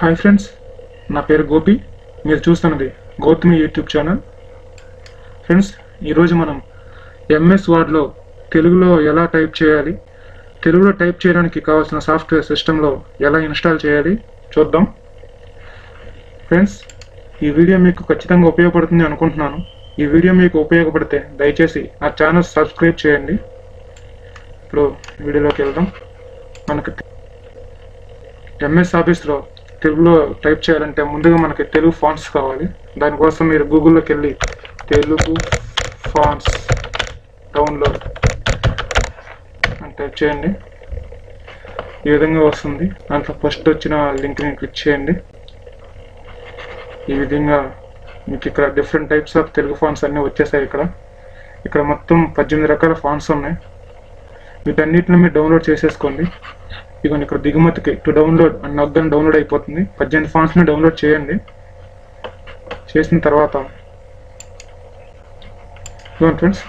Hi friends నా పేరు గోపి. మీరు చూస్తున్నది గౌతమి యూట్యూబ్ ఛానల్ ఫ్రెండ్స్ ఈరోజు మనం ఎంఎస్ వర్డ్లో తెలుగులో ఎలా టైప్ చేయాలి తెలుగులో టైప్ చేయడానికి కావాల్సిన సాఫ్ట్వేర్ సిస్టంలో ఎలా ఇన్స్టాల్ చేయాలి చూద్దాం. ఫ్రెండ్స్ ఈ వీడియో మీకు ఖచ్చితంగా ఉపయోగపడుతుంది అనుకుంటున్నాను. ఈ వీడియో మీకు ఉపయోగపడితే దయచేసి ఆ ఛానల్ సబ్స్క్రైబ్ చేయండి. ఇప్పుడు వీడియోలోకి వెళ్దాం. మనకు ఎంఎస్ ఆఫీస్లో తెలుగులో టైప్ చేయాలంటే ముందుగా మనకి తెలుగు ఫాంట్స్ కావాలి. దానికోసం మీరు గూగుల్లోకి వెళ్ళి తెలుగు ఫాంట్స్ డౌన్లోడ్ అని టైప్ చేయండి. ఈ విధంగా వస్తుంది. దాంట్లో ఫస్ట్ వచ్చిన లింక్ని క్లిక్ చేయండి. ఈ విధంగా మీకు ఇక్కడ different types of Telugu fonts అన్నీ వచ్చేసాయి ఇక్కడ. ఇక్కడ మొత్తం పద్దెనిమిది రకాల ఫాంట్స్ ఉన్నాయి. వీటన్నిటిని మీరు డౌన్లోడ్ చేసేసుకోండి. ఇదిగోండి ఇక్కడ దిగుమతికి టు డౌన్లోడ్ అని నొక్కని డౌన్లోడ్ అయిపోతుంది. పద్దెనిమిది ఫాంట్స్ని డౌన్లోడ్ చేయండి. చేసిన తర్వాత ఇదిగోండి ఫ్రెండ్స్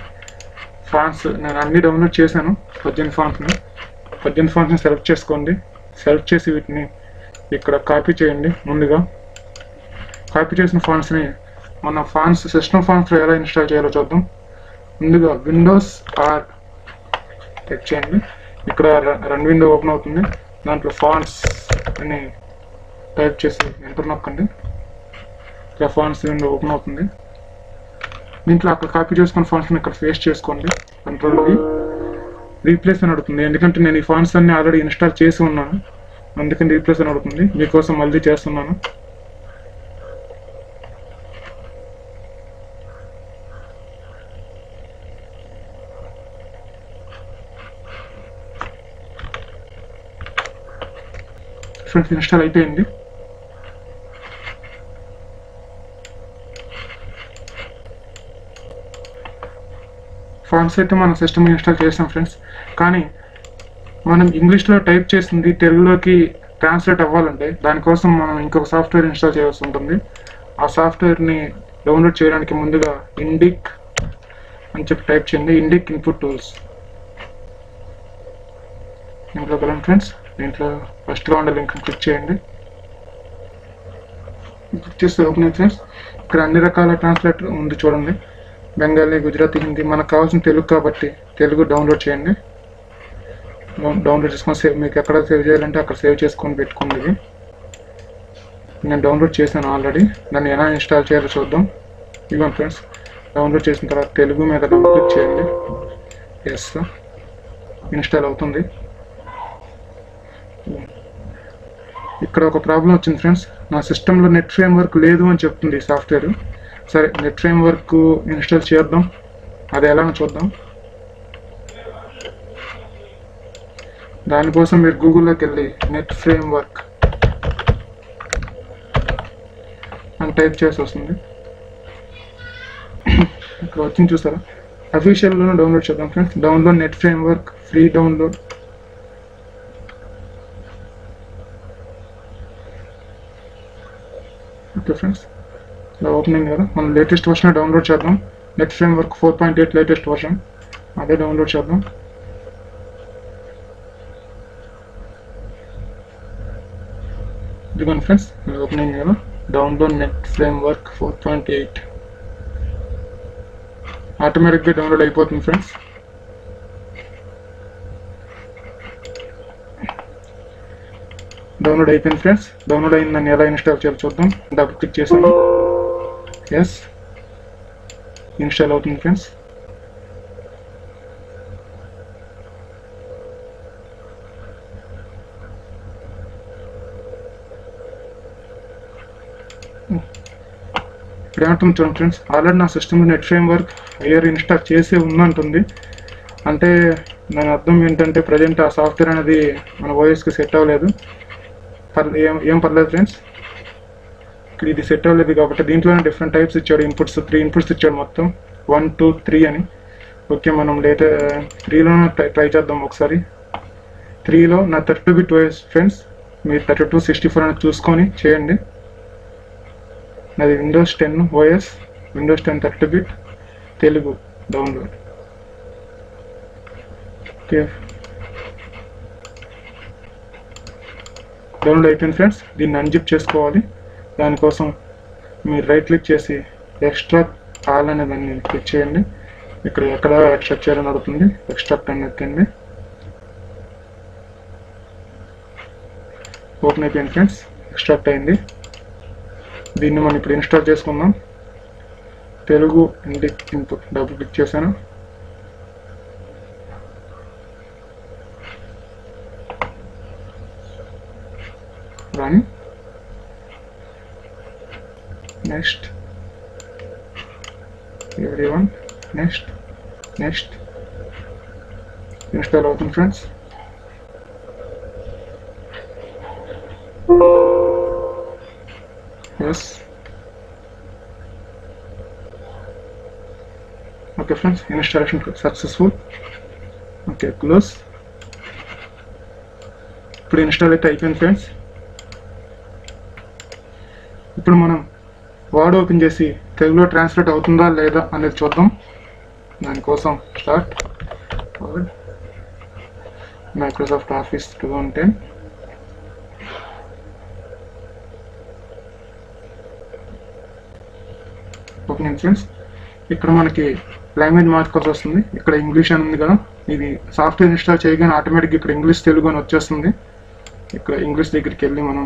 ఫాంట్స్ నేను అన్ని డౌన్లోడ్ చేశాను పద్దెనిమిది ఫాంట్స్ని పద్దెనిమిది ఫాంట్స్ని సెలెక్ట్ చేసుకోండి. సెలెక్ట్ చేసి వీటిని ఇక్కడ కాపీ చేయండి ముందుగా. కాపీ చేసిన ఫాంట్స్ని మన ఫాన్స్ సిస్టమ్ ఫాంట్స్లో ఎలా ఇన్స్టాల్ చేయాలో చూద్దాం. ముందుగా విండోస్ ఆర్ టెక్ చేయండి. ఇక్కడ రన్ విండో ఓపెన్ అవుతుంది. దాంట్లో ఫాంట్స్ అని టైప్ చేసి ఎంటర్ నొక్కండి. ఇట్లా ఫాంట్స్ విండో ఓపెన్ అవుతుంది. దీంట్లో అక్కడ కాపీ చేసుకున్న ఫాంట్స్ని ఇక్కడ పేస్ట్ చేసుకోండి. కంట్రోల్కి రీప్లేస్ అని అడుగుతుంది. ఎందుకంటే నేను ఈ ఫాంట్స్ అన్ని ఆల్రెడీ ఇన్స్టాల్ చేసి ఉన్నాను. అందుకని రీప్లేస్ అని అడుగుతుంది. మీకోసం మళ్ళీ చేస్తున్నాను. ఫ్రెండ్స్ ఇన్స్టాల్ అయిపోయింది ఫార్మ్స్ అయితే మన సిస్టమ్ ఇన్స్టాల్ చేసాం ఫ్రెండ్స్ కానీ మనం ఇంగ్లీష్లో టైప్ చేసింది తెలుగులోకి ట్రాన్స్లేట్ అవ్వాలంటే దానికోసం మనం ఇంకొక సాఫ్ట్వేర్ ఇన్స్టాల్ చేయాల్సి ఉంటుంది. ఆ సాఫ్ట్వేర్ని డౌన్లోడ్ చేయడానికి ముందుగా ఇండిక్ అని చెప్పి టైప్ చేయండి. ఇండిక్ ఇన్పుట్ టూల్స్ దీంట్లో కలం ఫ్రెండ్స్ దీంట్లో ఫస్ట్లో ఉండే లింక్ క్లిక్ చేయండి. క్లిక్ చేస్తే ఓపెన్ ఫ్రెండ్స్. ఇక్కడ అన్ని రకాల ట్రాన్స్లేటర్ ఉంది చూడండి. బెంగాలీ గుజరాతీ హిందీ మనకు కావాల్సిన తెలుగు కాబట్టి తెలుగు డౌన్లోడ్ చేయండి. డౌన్లోడ్ చేసుకొని సేవ్ మీకు ఎక్కడ సేవ్ చేయాలంటే అక్కడ సేవ్ చేసుకొని పెట్టుకోండి ఇది. నేను డౌన్లోడ్ చేశాను ఆల్రెడీ దాన్ని ఎలా ఇన్స్టాల్ చేయాలో చూద్దాం. ఇవ్వండి ఫ్రెండ్స్ డౌన్లోడ్ చేసిన తర్వాత తెలుగు మీద డబుల్ క్లిక్ చేయండి. ఎస్ ఇన్స్టాల్ అవుతుంది. ఇక్కడ ఒక ప్రాబ్లం వచ్చింది ఫ్రెండ్స్. నా సిస్టంలో నెట్ ఫ్రేమ్ వర్క్ లేదు అని చెప్తుంది సాఫ్ట్వేర్. సరే నెట్ ఫ్రేమ్ వర్క్ ఇన్స్టాల్ చేద్దాం. అది ఎలానో చూద్దాం. దానికోసం మీరు గూగుల్లోకి వెళ్ళి నెట్ ఫ్రేమ్ వర్క్ అని టైప్ చేసి వస్తుంది. ఇక్కడ వచ్చింది చూసారా అఫీషియల్లోనే డౌన్లోడ్ చేద్దాం friends. Download net framework free download. Okay friends. ఇలా ఓపెనింగ్ కదా. మనం లేటెస్ట్ వర్షన్ డౌన్లోడ్ చేద్దాం. Net framework four point eight latest version అదే డౌన్లోడ్ చేద్దాం. ఇదిగోండి ఫ్రెండ్స్. ఓపెనింగ్ కదా. Download net framework four point eight ఆటోమేటిక్గా డౌన్లోడ్ అయిపోతుంది ఫ్రెండ్స్. డౌన్లోడ్ అయిపోయింది ఫ్రెండ్స్ డౌన్లోడ్ అయిందని ఎలా ఇన్స్టాల్ చేయాలో చూద్దాం. డబుల్ క్లిక్ చేసాను. ఎస్ ఇన్స్టాల్ అవుతుంది ఫ్రెండ్స్ ఇప్పుడు ఏమంటుంది చూడండి ఫ్రెండ్స్ ఆల్రెడీ నా సిస్టమ్ నెట్ ఫ్రేమ్ వర్క్ ఐఆర్ ఇన్స్టాల్ చేసే ఉందంటుంది అంటే దాని అర్థం ఏంటంటే ప్రజెంట్ ఆ సాఫ్ట్వేర్ అనేది మన ఓఎస్కి సెట్ అవ్వలేదు. ఏం ఏం పర్లేదు ఫ్రెండ్స్ ఇక్కడ ఇది సెట్ అవ్వలేదు కాబట్టి దీంట్లోనే డిఫరెంట్ టైప్స్ ఇచ్చాడు. ఇన్పుట్స్ త్రీ ఇన్పుట్స్ ఇచ్చాడు మొత్తం. వన్ టూ త్రీ అని. ఓకే మనం లేటర్ త్రీలోనే ట్రై ట్రై చేద్దాం ఒకసారి. త్రీలో నా thirty two bit OS friends మీరు థర్టీ టూ సిక్స్టీ ఫోర్ అని చూసుకొని చేయండి. నాది Windows ten OS Windows ten thirty bit Telugu download okay download అయిపోయింది ఫ్రెండ్స్ దీన్ని అన్జిప్ చేసుకోవాలి. దానికోసం మీరు రైట్ క్లిక్ చేసి ఎక్స్ట్రా ఆల్ అనే దాన్ని క్లిక్ చేయండి. ఇక్కడ ఎక్కడ ఎక్స్ట్రాక్ట్ చేయాలని అడుగుతుంది ఎక్స్ట్రాక్ట్ అని ఎత్తండి. ఓపెన్ అయిపోయింది ఫ్రెండ్స్ ఎక్స్ట్రాక్ట్ అయింది. దీన్ని మనం ఇప్పుడు ఇన్స్టాల్ చేసుకుందాం. తెలుగు ఇంటి ఇన్పుట్ డబుల్ క్లిక్ చేశాను. run. Next. Everyone next. Next. Install all friends yes. Okay friends installation successful? Okay close. Pre-install it icon friends. ఇప్పుడు మనం వర్డ్ ఓపెన్ చేసి తెలుగులో ట్రాన్స్లేట్ అవుతుందా లేదా అనేది చూద్దాం. దానికోసం start Word Microsoft Office two thousand ten opening friends ఇక్కడ మనకి లాంగ్వేజ్ మార్చుకోవాల్సి వస్తుంది. ఇక్కడ ఇంగ్లీష్ అని ఉంది కదా. ఇది సాఫ్ట్వేర్ ఇన్స్టాల్ చేయగానే ఆటోమేటిక్గా ఇక్కడ ఇంగ్లీష్ తెలుగు అని వచ్చేస్తుంది. ఇక్కడ ఇంగ్లీష్ దగ్గరికి వెళ్ళి మనం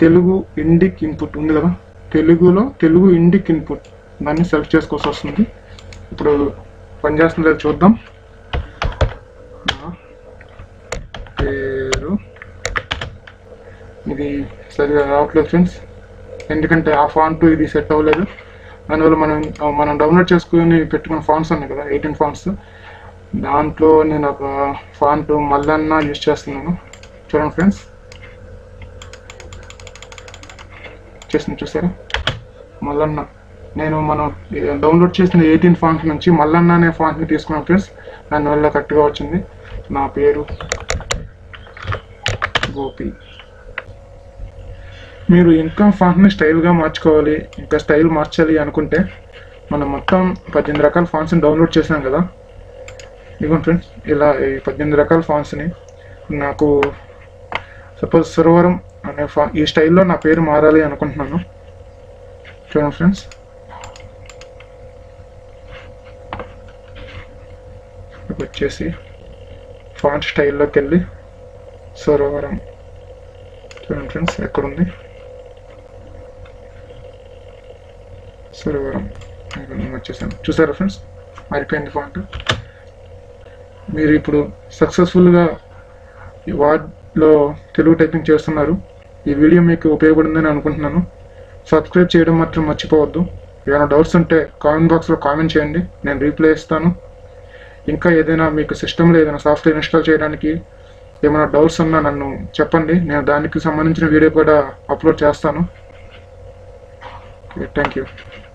తెలుగు ఇండిక్ ఇన్పుట్ ఉంది కదా? తెలుగులో తెలుగు ఇండిక్ ఇన్పుట్ దాన్ని సెలెక్ట్ చేసుకోవాల్సి వస్తుంది. ఇప్పుడు పనిచేస్తుందో లేదో చూద్దాం. పేరు. ఇది సరిగా రావట్లేదు ఫ్రెండ్స్ ఎందుకంటే ఆ ఫాంట్ ఇది సెట్ అవ్వలేదు. దానివల్ల మనం మనం డౌన్లోడ్ చేసుకుని పెట్టుకున్న ఫాంట్స్ ఉన్నాయి కదా ఎయిటీన్ ఫాంట్స్ దాంట్లో నేను ఒక ఫాంట్ మల్లన్న యూజ్ చేస్తున్నాను. చూడండి ఫ్రెండ్స్ చేసింది చూసారా? మల్లన్న. నేను మనం డౌన్లోడ్ చేసిన ఎయిటీన్ ఫాంట్ నుంచి మల్లన్న అనే ఫాంట్ని తీసుకున్నాను ఫ్రెండ్స్ దానివల్ల కరెక్ట్గా వచ్చింది. నా పేరు గోపి. మీరు ఇంకా ఫాంట్ని స్టైల్గా మార్చుకోవాలి ఇంకా స్టైల్ మార్చాలి అనుకుంటే మనం మొత్తం పద్దెనిమిది రకాల ఫాంట్స్ని డౌన్లోడ్ చేసాం కదా. ఇదిగోండి ఫ్రెండ్స్ ఇలా ఈ పద్దెనిమిది రకాల ఫాంట్స్ని నాకు సపోజ్ సురవరం అనే ఫా ఈ స్టైల్లో నా పేరు మారాలి అనుకుంటున్నాను. చూడండి ఫ్రెండ్స్. ఇప్పుడు వచ్చేసి ఫాంట్ స్టైల్లోకి వెళ్ళి సరోవరం చూడండి ఫ్రెండ్స్ ఎక్కడుంది? సరోవరం వచ్చేసాను. చూసారా ఫ్రెండ్స్? మారిపోయింది ఫాంట్. మీరు ఇప్పుడు సక్సెస్ఫుల్గా వార్డ్ లో తెలుగు టైపింగ్ చేస్తున్నారు. ఈ వీడియో మీకు ఉపయోగపడిందని అనుకుంటున్నాను. సబ్స్క్రైబ్ చేయడం మాత్రం మర్చిపోవద్దు. ఏమైనా డౌట్స్ ఉంటే కామెంట్ బాక్స్లో కామెంట్ చేయండి. నేను రీప్లై ఇస్తాను ఇంకా ఏదైనా మీకు సిస్టంలో ఏదైనా సాఫ్ట్వేర్ ఇన్స్టాల్ చేయడానికి ఏమైనా డౌట్స్ ఉన్నా నన్ను చెప్పండి. నేను దానికి సంబంధించిన వీడియో కూడా అప్లోడ్ చేస్తాను. Thank you